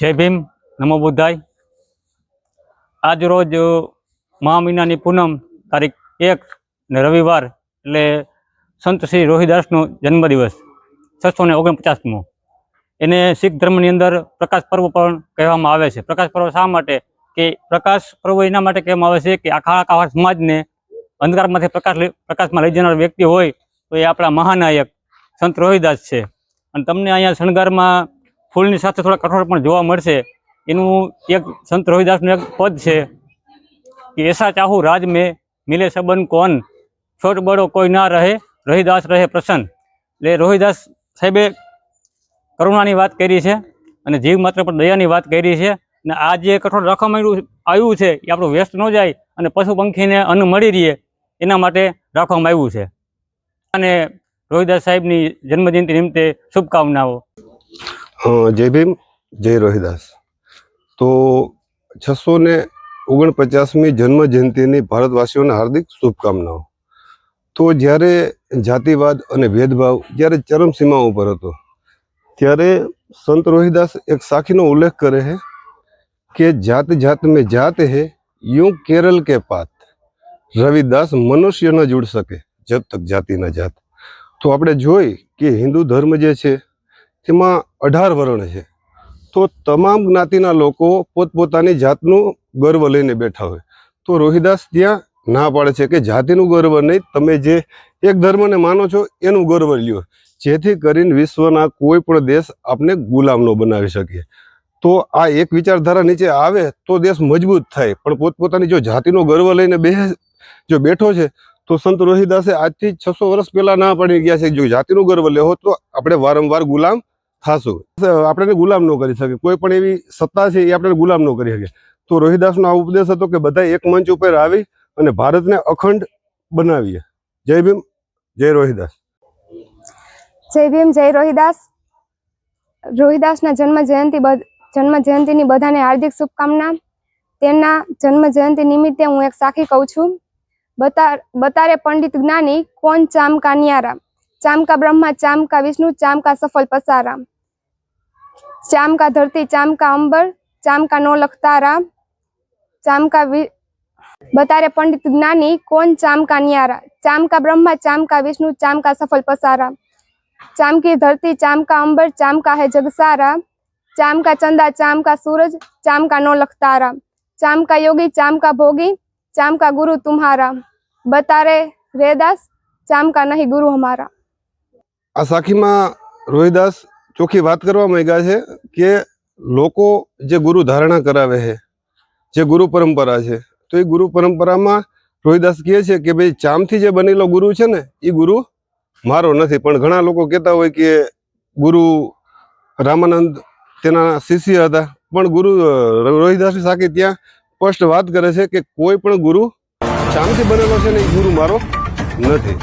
જય ભીમ, નમો બુદ્ધાય. આજ રોજ, મહા મહિનાની પૂનમ તારીખ એક ને રવિવાર, એટલે સંત શ્રી રોહિદાસનો જન્મદિવસ, છસો ને ઓગણપચાસમો. એને શીખ ધર્મની અંદર પ્રકાશ પર્વ પણ કહેવામાં આવે છે. પ્રકાશ પર્વ શા માટે? કે પ્રકાશ પર્વ એના માટે કહેવામાં આવે છે કે આખા આખા સમાજને અંધકારમાંથી પ્રકાશ પ્રકાશમાં લઈ જનાર વ્યક્તિ હોય તો એ આપણા મહાનાયક સંત રોહિદાસ છે. અને તમને અહીંયા શણગારમાં ફૂલની સાથે થોડા કઠોળ પણ જોવા મળશે. એનું એક સંત રોહિદાસનું એક પદ છે કે, એસા ચાહું રાજ મેં મિલે સબન કોન? છોટ બડો કોઈ ના રહે રોહિદાસ રહે પ્રસન્ન. એટલે રોહિદાસ સાહેબે કરુણાની વાત કરી છે અને જીવ માત્ર પર દયાની વાત કરી છે અને આ જે કઠોળ રાખવામાં આવ્યું છે એ આપણું વેસ્ટ ન જાય અને પશુ પંખીને અન્ન મળી રહે, એના માટે રાખવામાં આવ્યું છે. અને રોહિદાસ સાહેબની જન્મજયંતિ નિમિત્તે શુભકામનાઓ. જય ભીમ, જય રોહિદાસ. તો છસો ને ઓગણપચાસમી જન્મ જયંતિની ભારતવાસીઓને હાર્દિક શુભકામનાઓ. તો જ્યારે જાતિવાદ અને ભેદભાવ જ્યારે ચરમસીમા ઉપર હતો, ત્યારે સંત રોહિદાસ એક સાખીનો ઉલ્લેખ કરે છે કે જાત જાત મેં જાત હે यूं કેરલ કે પાત. રવિદાસ મનુષ્ય ન જુડ શકે, જબ તક જાતિ ન જાત. તો આપણે જોઈ કે હિન્દુ ધર્મ જે છે તેમાં અઢાર વર્ણ છે. તો તમામ જ્ઞાતિના લોકો પોતપોતાની જાતનું ગર્વ લઈને બેઠા હોય. તો રોહિદાસ ત્યાં ના પાડે છે કે જાતિનું ગર્વ નહીં, તમે જે એક ધર્મને માનો છો એનું ગર્વ લ્યો. જેથી કરીને વિશ્વના કોઈ પણ દેશ આપને ગુલામ ન બનાવી શકીએ તો આ એક વિચારધારા નીચે આવે તો દેશ મજબૂત થાય. પણ પોતપોતાની જો જાતિનો ગર્વ લઈને બે જો બેઠો છે, તો સંત રોહિદાસે આજથી છસો વર્ષ પહેલા ના પાડી ગયા છે જો જાતિનું ગર્વ લેવો તો આપણે વારંવાર ગુલામ થાશું આપણે ગુલામ ન કરી શકે. કોઈ પણ એવી સત્તા છે એ આપણે ગુલામ ન કરી શકે. તો રોહિદાસનો આ ઉપદેશ હતો કે બધા એક મંચ ઉપર આવી અને ભારતને અખંડ બનાવીએ. જય ભીમ, જય રોહિદાસ. જય ભીમ, જય રોહિદાસ. રોહિદાસના જન્મ જયંતિ જન્મ જયંતિની બધાને હાર્દિક શુભકામના. તેમના જન્મ જયંતિ નિમિત્તે હું એક સાખી કહું છું. બતા બતારે પંડિત જ્ઞાની કોણ ચામકા ન્યારા? ચામ બ્રહ્મા, ચામકા વિષ્ણુ, ચામકા સફલ પસારા. ચામ કા ધરતી ચામ કા અંબર ચામ કા નો લખતારા ચામ કા વિ बतारे पंडित ज्ञानी कौन चाम का न्यारा चाम का ब्रह्मा चाम का विष्णु चाम का सफल पसारा चाम की धरती चाम का अंबर चाम का है जगसारा चाम का चंदा चाम का सूरज चाम का नौ लखतारा चाम का योगी चाम का भोगी चाम का गुरु तुम्हारा बता रे रेदास चाम का नहीं गुरु हमारा આ સાખીમાં રોહિદાસ ચોખ્ખી વાત કરવા માંગ્યા છે કે લોકો જે ગુરુ ધારણા કરાવે છે, જે ગુરુ પરંપરા છે, તો એ ગુરુ પરંપરામાં રોહિદાસ કહે છે કે ભાઈ ચામથી જે બનેલો ગુરુ છે ને, એ ગુરુ મારો નથી. પણ ઘણા લોકો કહેતા હોય કે ગુરુ રામાનંદ તેના શિષ્ય હતા. પણ ગુરુ રોહિદાસ સાકી ત્યાં સ્પષ્ટ વાત કરે છે કે કોઈ પણ ગુરુ ચામથી બનેલો છે ને, એ ગુરુ મારો નથી.